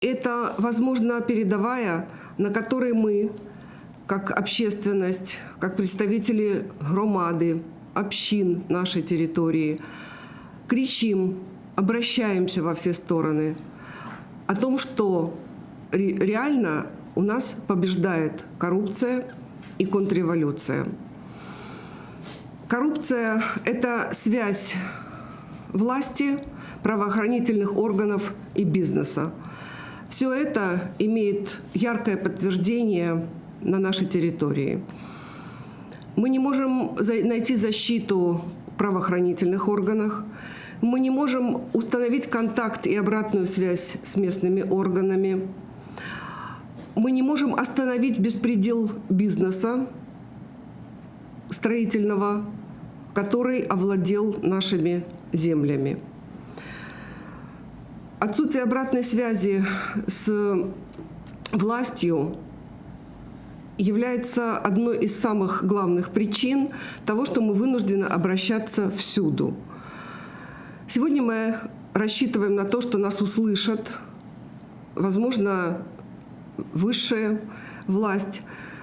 Это, возможно, передовая, на которой мы, как общественность, как представители громады, общин нашей территории, кричим, обращаемся во все стороны о том, что ре- реально у нас побеждает коррупция и контрреволюция. Коррупция – это связь власти, правоохранительных органов и бизнеса. Все это имеет яркое подтверждение на нашей территории. Мы не можем найти защиту в правоохранительных органах, мы не можем установить контакт и обратную связь с местными органами, мы не можем остановить беспредел бизнеса строительного, который овладел нашими землями. Отсутствие обратной связи с властью является одной из самых главных причин того, что мы вынуждены обращаться всюду. Сегодня мы рассчитываем на то, что нас услышат, возможно, высшая власть,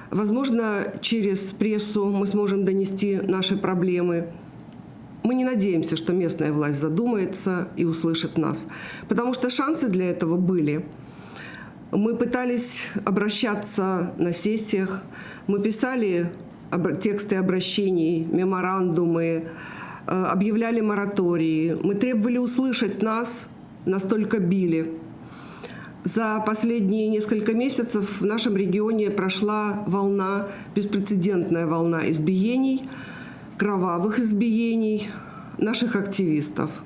возможно, через прессу мы сможем донести наши проблемы. Мы не надеемся, что местная власть задумается и услышит нас, потому что шансы для этого были. Мы пытались обращаться на сессиях, мы писали тексты обращений, меморандумы, э, объявляли моратории. Мы требовали услышать нас, настолько били. За последние несколько месяцев в нашем регионе прошла волна, беспрецедентная волна избиений, кровавых избиений наших активистов –